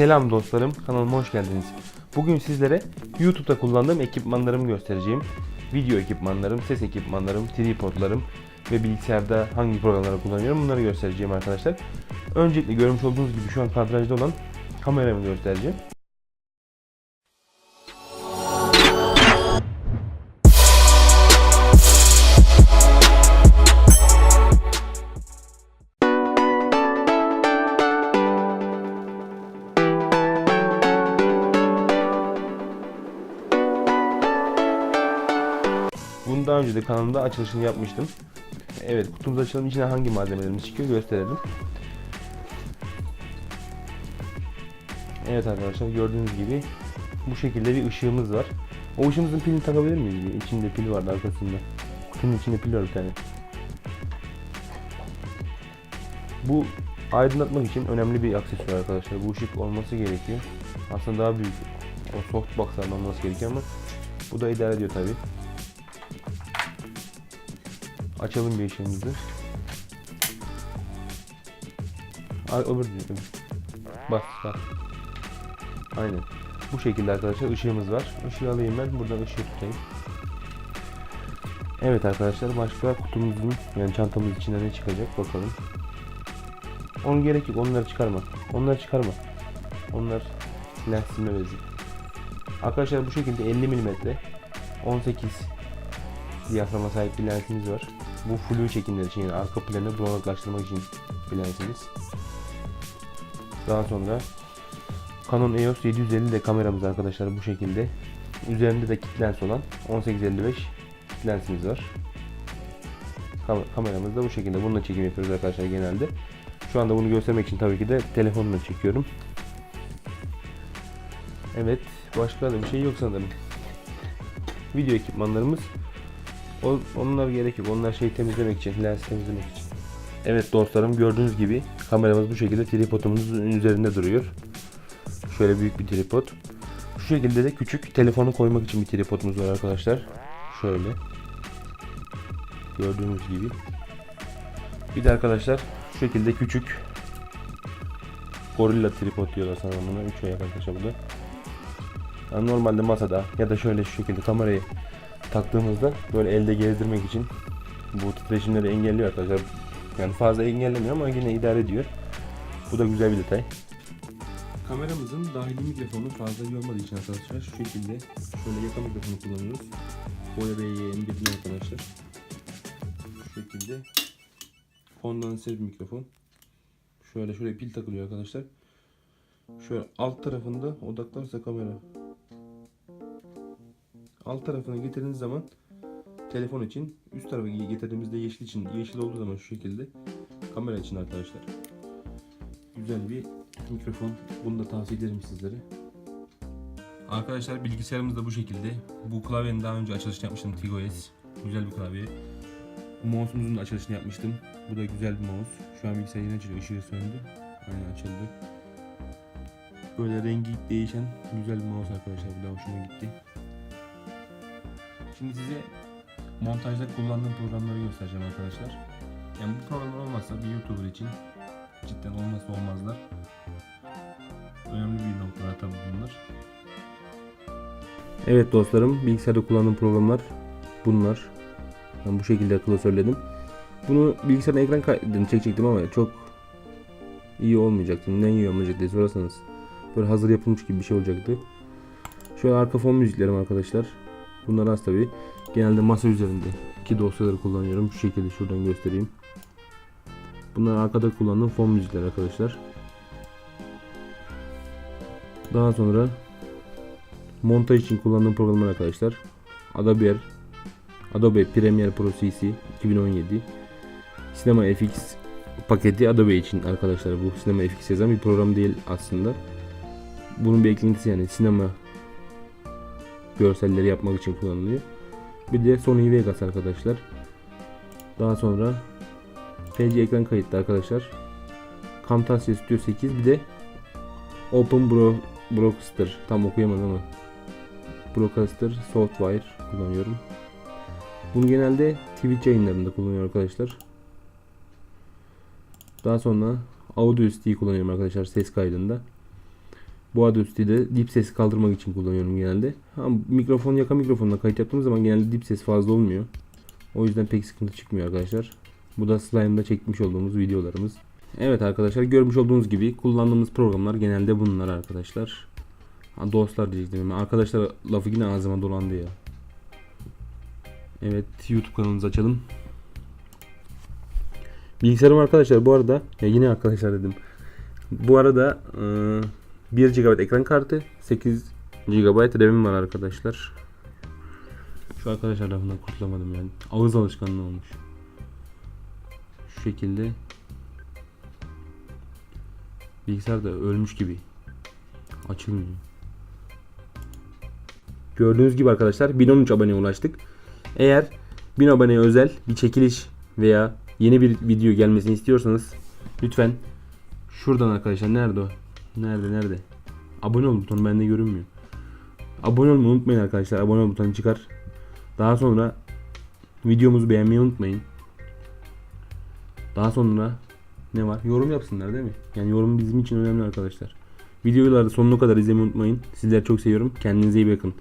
Selam dostlarım, kanalıma hoş geldiniz. Bugün sizlere YouTube'da kullandığım ekipmanlarımı göstereceğim. Video ekipmanlarım, ses ekipmanlarım, tripodlarım ve bilgisayarda hangi programları kullanıyorum bunları göstereceğim arkadaşlar. Öncelikle görmüş olduğunuz gibi şu an kadrajda olan kameramı göstereceğim. Bunu daha önce de kanalımda açılışını yapmıştım. Evet kutumuzu açalım içine hangi malzemelerimiz çıkıyor gösterelim. Evet arkadaşlar gördüğünüz gibi bu şekilde bir ışığımız var. O ışığımızın pilini takabilir miyiz? İçinde pil vardı arkasında. Kutunun içinde pil var bir tane. Bu aydınlatmak için önemli bir aksesuar arkadaşlar. Bu ışık olması gerekiyor. Aslında daha büyük o softbox'ların olması gerekiyor ama bu da idare ediyor tabi. Açalım bir ışığımızı. Ay öbür. Bas bas. Aynen. Bu şekilde arkadaşlar ışığımız var. Işığı alayım ben. Buradan ışığı tutayım. Evet arkadaşlar başka kutumuzun yani çantamız içinden ne çıkacak bakalım. Onun gerek yok. Onları çıkarma. Onları çıkarma. Onlar lens silme. Arkadaşlar bu şekilde 50 mm 18 diyaframa sahip bir lensimiz var. Bu flu çekimler için yani arka planı bulanıklaştırmak için bir lensimiz. Daha sonra Canon EOS 750 de kameramız arkadaşlar bu şekilde. Üzerinde de kit lens olan 1855 kit lensimiz var. Kam- kameramız da bu şekilde. Bununla çekim yapıyoruz arkadaşlar genelde. Şu anda bunu göstermek için tabii ki de telefonla çekiyorum. Evet, başka da bir şey yok sanırım. Video ekipmanlarımız o, onlar gerek yok. Onlar şey temizlemek için, lens temizlemek için. Evet dostlarım gördüğünüz gibi kameramız bu şekilde tripodumuzun üzerinde duruyor. Şöyle büyük bir tripod. Şu şekilde de küçük telefonu koymak için bir tripodumuz var arkadaşlar. Şöyle. Gördüğünüz gibi. Bir de arkadaşlar şu şekilde küçük Gorilla tripod diyorlar sanırım buna. 3 ayak arkadaşlar bu da. Yani normalde masada ya da şöyle şu şekilde kamerayı taktığımızda böyle elde gezdirmek için bu titreşimleri engelliyor arkadaşlar. Yani fazla engellemiyor ama yine idare ediyor. Bu da güzel bir detay. Kameramızın dahili mikrofonu fazla iyi olmadığı için arkadaşlar şu şekilde şöyle yaka mikrofonu kullanıyoruz. Boya BY'nin bir arkadaşlar. Şu şekilde kondansör bir mikrofon. Şöyle şöyle pil takılıyor arkadaşlar. Şöyle alt tarafında odaklarsa kamera alt tarafını getirdiğiniz zaman telefon için üst tarafı getirdiğimizde yeşil için yeşil olduğu zaman şu şekilde kamera için arkadaşlar. Güzel bir mikrofon. Bunu da tavsiye ederim sizlere. Arkadaşlar bilgisayarımız da bu şekilde. Bu klavyenin daha önce açılışını yapmıştım TigoS güzel bir klavye. Mouse'umuzun da açılışını yapmıştım. Bu da güzel bir mouse. Şu an bilgisayar yine açılıyor ışığı söndü. Aynen açıldı. Böyle rengi değişen güzel bir mouse arkadaşlar. Bu da hoşuma gitti Şimdi size montajda kullandığım programları göstereceğim arkadaşlar. Yani bu programlar olmazsa bir YouTuber için cidden olmazsa olmazlar. Önemli bir noktalar tabii bunlar. Evet dostlarım bilgisayarda kullandığım programlar bunlar. Ben bu şekilde akıllı söyledim. Bunu bilgisayarın ekran kaydını çekecektim ama çok iyi olmayacaktı. Neden iyi olmayacak diye sorarsanız. Böyle hazır yapılmış gibi bir şey olacaktı. Şöyle arka fon müziklerim arkadaşlar. Bunlar az tabi. Genelde masa üzerinde iki dosyaları kullanıyorum. Şu şekilde şuradan göstereyim. Bunlar arkada kullandığım fon müzikler arkadaşlar. Daha sonra montaj için kullandığım programlar arkadaşlar. Adobe Adobe Premiere Pro CC 2017. Cinema FX paketi Adobe için arkadaşlar. Bu Cinema FX yazan bir program değil aslında. Bunun bir eklentisi yani sinema görselleri yapmak için kullanılıyor. Bir de Sony Vegas arkadaşlar. Daha sonra PC ekran kayıtlı arkadaşlar. Camtasia Studio 8 bir de Open Bro Broadcaster tam okuyamadım ama Broadcaster Software kullanıyorum. Bunu genelde Twitch yayınlarında kullanıyorum arkadaşlar. Daha sonra Audio kullanıyorum arkadaşlar ses kaydında. Bu Audacity'yi de dip ses kaldırmak için kullanıyorum genelde. Ha, mikrofon yaka mikrofonla kayıt yaptığım zaman genelde dip ses fazla olmuyor. O yüzden pek sıkıntı çıkmıyor arkadaşlar. Bu da slime'da çekmiş olduğumuz videolarımız. Evet arkadaşlar görmüş olduğunuz gibi kullandığımız programlar genelde bunlar arkadaşlar. Ha, dostlar diyecektim. ama Arkadaşlar lafı yine ağzıma dolandı ya. Evet YouTube kanalımızı açalım. Bilgisayarım arkadaşlar bu arada ya yine arkadaşlar dedim. Bu arada e, 1 GB ekran kartı 8 GB RAM'im var arkadaşlar. Şu arkadaşlar lafından kurtulamadım yani. Ağız alışkanlığı olmuş. Şu şekilde. Bilgisayar da ölmüş gibi. Açılmıyor. Gördüğünüz gibi arkadaşlar 1013 aboneye ulaştık. Eğer 1000 aboneye özel bir çekiliş veya yeni bir video gelmesini istiyorsanız lütfen şuradan arkadaşlar nerede o? Nerede nerede? Abone ol butonu bende görünmüyor. Abone olmayı unutmayın arkadaşlar. Abone ol butonu çıkar. Daha sonra videomuzu beğenmeyi unutmayın. Daha sonra ne var? Yorum yapsınlar değil mi? Yani yorum bizim için önemli arkadaşlar. Videoları sonuna kadar izlemeyi unutmayın. Sizleri çok seviyorum. Kendinize iyi bakın.